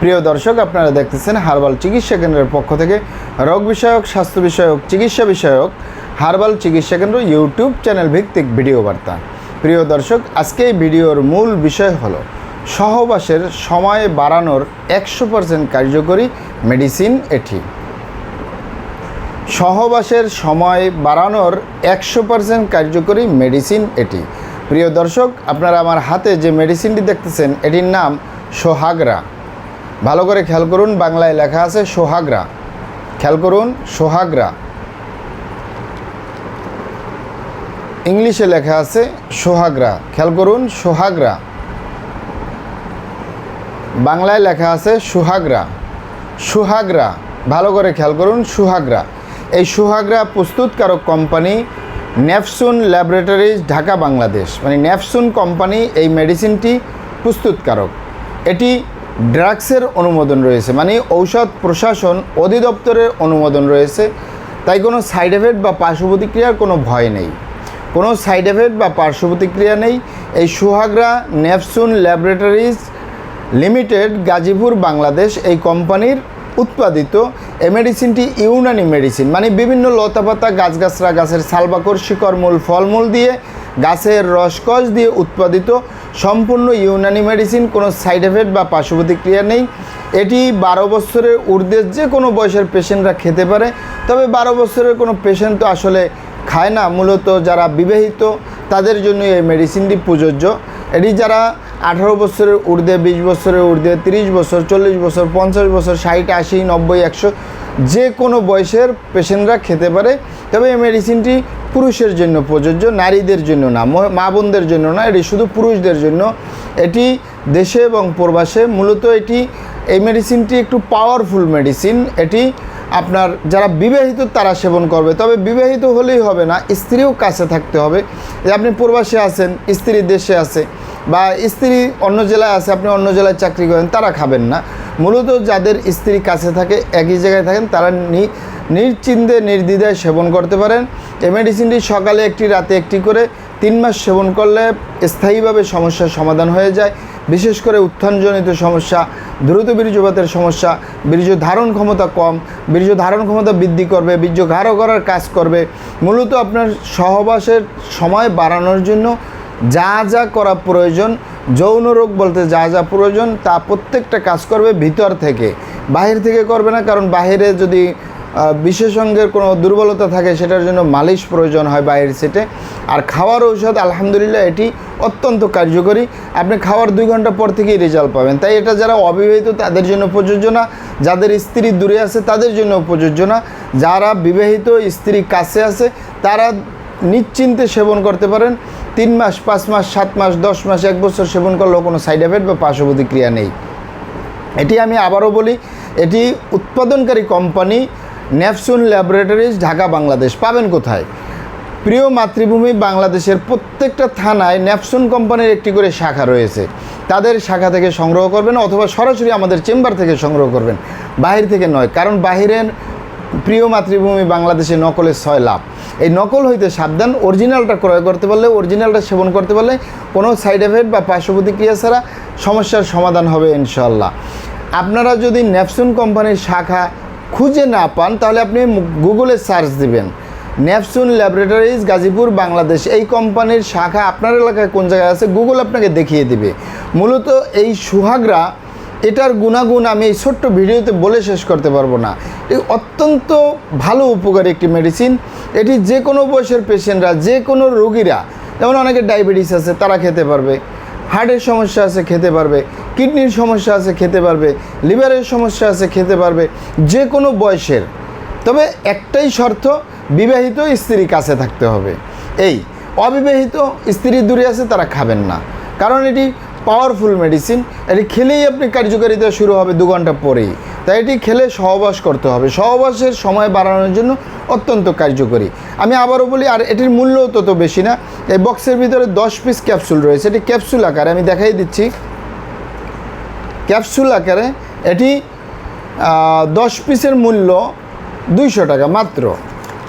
প্রিয় দর্শক, আপনারা দেখতেছেন হার্বাল চিকিৎসা কেন্দ্রের পক্ষ থেকে রোগ বিষয়ক, স্বাস্থ্য বিষয়ক, চিকিৎসা বিষয়ক হার্বাল চিকিৎসা কেন্দ্র ইউটিউব চ্যানেল ভিত্তিক ভিডিও বার্তা। প্রিয় দর্শক, আজকে এই ভিডিওর মূল বিষয় হলো, সহবাসের সময় বাড়ানোর একশো পার্সেন্ট কার্যকরী মেডিসিন এটি। সহবাসের সময় বাড়ানোর একশো পার্সেন্ট কার্যকরী মেডিসিন এটি। প্রিয় দর্শক, আপনারা আমার হাতে যে মেডিসিনটি দেখতেছেন, এটির নাম সোহাগরা। ভালো করে খেয়াল করুন, বাংলায় লেখা আছে সোহাগরা। খেয়াল করুন, সোহাগরা। ইংলিশে লেখা আছে সোহাগরা। খেয়াল করুন, সোহাগরা। বাংলায় লেখা আছে সুহাগরা। সুহাগরা। ভালো করে খেয়াল করুন, সুহাগরা। এই সুহাগরা প্রস্তুতকারক কোম্পানি নেফসুন ল্যাবরেটরিজ, ঢাকা, বাংলাদেশ। মানে নেফসুন কোম্পানি এই মেডিসিনটি প্রস্তুতকারক। এটি ড্রাগসের অনুমোদন রয়েছে মানে ঔষধ প্রশাসন অধিদপ্তরের অনুমোদন রয়েছে, তাই কোনো সাইড এফেক্ট বা পার্শ্ব প্রতিক্রিয়ার কোনো ভয় নেই। কোনো সাইড এফেক্ট বা পার্শ্ব প্রতিক্রিয়া নেই। এই সুহাগরা নেফসুন ল্যাবরেটরিজ লিমিটেড, গাজীপুর, বাংলাদেশ, এই কোম্পানির উৎপাদিত এই মেডিসিনটি ইউনানি মেডিসিন মানে বিভিন্ন লতাপাতা, গাছগাছরা, গাছের সালবাকর শিকড় মূল ফলমূল দিয়ে গাছের রসকস দিয়ে উৎপাদিত সম্পূর্ণ ইউনানি মেডিসিন কোনো সাইড এফেক্ট বা পার্শ্ব প্রতিক্রিয়া নেই। এটি বারো বছরের ঊর্ধ্বের যে কোনো বয়সের পেশেন্টরা খেতে পারে। তবে বারো বছরের কোনো পেশেন্ট তো আসলে খায় না। মূলত যারা বিবাহিত, তাদের জন্য এই মেডিসিনটি প্রযোজ্য। এটি যারা আঠারো বছরের ঊর্ধ্বে, বিশ বছরের ঊর্ধ্বে, তিরিশ বছর, চল্লিশ বছর, পঞ্চাশ বছর, ষাট, আশি, নব্বই, একশো যে কোনো বয়সের পেশেন্টরা খেতে পারে। তবে এই মেডিসিনটি পুরুষের জন্য প্রযোজ্য, নারীদের জন্য না। মা বোনদের জন্য না, এটি শুধু পুরুষদের জন্য। এটি দেশে এবং প্রবাসে মূলত এটি, এই মেডিসিনটি একটু পাওয়ারফুল মেডিসিন এটি আপনার যারা বিবাহিত তারা সেবন করবে। তবে বিবাহিত হলেই হবে না, স্ত্রীও কাছে থাকতে হবে। যে আপনি প্রবাসে আছেন, স্ত্রী দেশে আছে, বা স্ত্রী অন্য জেলায় আছে, আপনি অন্য জেলায় চাকরি করেন, তারা খাবেন না। মূলত যাদের স্ত্রী কাছে থাকে, একই জায়গায় থাকেন, তারা নি- নিশ্চিন্তে, নির্দ্বিধায় সেবন করতে পারেন। এই মেডিসিনটি সকালে একটি, রাতে একটি করে তিন মাস সেবন করলে স্থায়ীভাবে সমস্যার সমাধান হয়ে যায়। বিশেষ করে উত্থানজনিত সমস্যা, দ্রুত বীর্যপাতের সমস্যা, বীর্য ধারণ ক্ষমতা কম, বীর্য ধারণ ক্ষমতা বৃদ্ধি করবে, বীর্য গাঢ় করার কাজ করবে। মূলত আপনার সহবাসের সময় বাড়ানোর জন্য যা যা করা প্রয়োজন, যৌন রোগ বলতে যা যা প্রয়োজন, তা প্রত্যেকটা কাজ করবে ভিতর থেকে। বাহির থেকে করবে না, কারণ বাহিরে যদি আহ, বিশেষজ্ঞের কোনো দুর্বলতা থাকে সেটার জন্য মালিশ প্রয়োজন হয় বাইরের সেটে। আর খাওয়ার ঔষধ আলহামদুলিল্লাহ এটি অত্যন্ত কার্যকরী। আপনি খাওয়ার দুই ঘণ্টা পর থেকেই রেজাল্ট পাবেন। তাই এটা যারা অবিবাহিত তাদের জন্য প্রযোজ্য না। যাদের স্ত্রী দূরে আছে তাদের জন্য প্রযোজ্য না। যারা বিবাহিত স্ত্রী কাছে আছে তারা নিশ্চিন্তে সেবন করতে পারেন। তিন মাস পাঁচ মাস সাত মাস দশ মাস এক বছর সেবন করলেও কোনো সাইড এফেক্ট বা পার্শ্ব প্রতিক্রিয়া নেই। এটি আমি আবারও বলি এটি উৎপাদনকারী কোম্পানি নেফসুন ল্যাবরেটরিজ ঢাকা, বাংলাদেশ। পাবেন কোথায়? প্রিয় মাতৃভূমি বাংলাদেশের প্রত্যেকটা থানায় ন্যাপসুন কোম্পানির একটি করে শাখা রয়েছে। তাদের শাখা থেকে সংগ্রহ করবেন অথবা সরাসরি আমাদের চেম্বার থেকে সংগ্রহ করবেন। বাহির থেকে নয়, কারণ বাহিরের প্রিয় মাতৃভূমি বাংলাদেশে নকলের ছয় লাভ। এই নকল হইতে সাবধান, অরিজিনালটা ক্রয় করতে পারলে, অরিজিনালটা সেবন করতে পারলে কোনো সাইড এফেক্ট বা পার্শ্ব প্রতিক্রিয়া ছাড়া সমস্যার সমাধান হবে ইনশাল্লাহ আপনারা যদি ন্যাপসুন কোম্পানির শাখা খুঁজে না পান, তাহলে আপনি গুগলে সার্চ দিবেন। নেপসুন ল্যাবরেটরিজ গাজীপুর, বাংলাদেশ। এই কোম্পানির শাখা আপনার এলাকায় কোন জায়গায় আছে? গুগল আপনাকে দেখিয়ে দিবে। মূলত এই সুহাগরা, এটার গুণাগুণ আমি এই ছোট্ট ভিডিওতে বলে শেষ করতে পারব না। এই অত্যন্ত ভালো উপকারী একটি মেডিসিন এটি যে কোনো বয়সের পেশেন্টরা যে কোনো রোগীরা, যেমন অনেকে ডায়াবেটিস আছে, তারা খেতে পারবে। হার্টের সমস্যা আছে, খেতে পারবে। কিডনির সমস্যা আছে, খেতে পারবে। লিভারের সমস্যা আছে, খেতে পারবে। যে কোনো বয়সের। তবে একটাই শর্ত, বিবাহিত স্ত্রী কাছে থাকতে হবে। এই, অবিবাহিত স্ত্রী দূরে আছে, তারা খাবেন না। কারণ এটি পাওয়ারফুল মেডিসিন এটি খেলেই আপনি কার্যকারিতা শুরু হবে দু ঘণ্টা পরেই। তাই এটি খেলে সহবাস করতে হবে। সহবাসের সময় বাড়ানোর জন্য অত্যন্ত কার্যকরী। আমি আবারও বলি, আর এটির মূল্যও তত বেশি না। এই বক্সের ভিতরে দশ পিস ক্যাপসুল রয়েছে। এটি ক্যাপসুল আকারে আমি দেখাই দিচ্ছি। ক্যাপসুল আকারে এটি দশ পিসের মূল্য দুইশো টাকা মাত্র।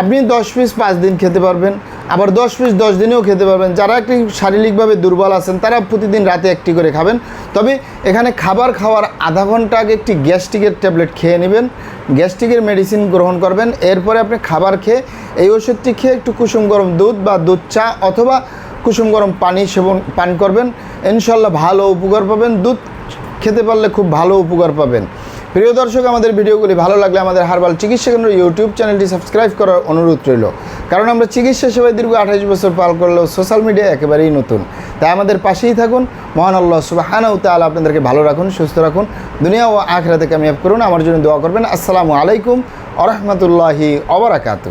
আপনি দশ পিস পাঁচ দিন খেতে পারবেন। আবার দশ পিস, দশ দিনেও খেতে পারবেন। যারা একটি শারীরিকভাবে দুর্বল আছেন, তারা প্রতিদিন রাতে একটি করে খাবেন। তবে এখানে খাবার খাওয়ার আধা ঘণ্টা আগে একটি গ্যাস্ট্রিকের ট্যাবলেট খেয়ে নেবেন। গ্যাস্ট্রিকের মেডিসিন গ্রহণ করবেন। এরপরে আপনি খাবার খেয়ে এই ওষুধটি খেয়ে একটু কুসুম গরম দুধ বা দুধ চা অথবা কুসুম গরম পানি সেবন, পান করবেন। ইনশাল্লাহ ভালো উপকার পাবেন। দুধ খেতে পারলে খুব ভালো উপকার পাবেন। প্রিয় দর্শক, আমাদের ভিডিওগুলি ভালো লাগলে আমাদের হারবাল চিকিৎসা কেন্দ্র ইউটিউব চ্যানেলটি সাবস্ক্রাইব করার অনুরোধ রইল। কারণ আমরা চিকিৎসা সেবায় দীর্ঘ আঠাশ বছর পাল করলেও সোশ্যাল মিডিয়া একেবারেই নতুন। তাই আমাদের পাশেই থাকুন। মহান আল্লাহ সুবাহানাউ তাআলা আপনাদেরকে ভালো রাখুন, সুস্থ রাখুন। দুনিয়া ও আখরাতে কামিয়াব করুন। আমার জন্য দোয়া করবেন। আসসালামু আলাইকুম আরহামতুল্লাহি রহমতুল্লাহি অবরাকাতু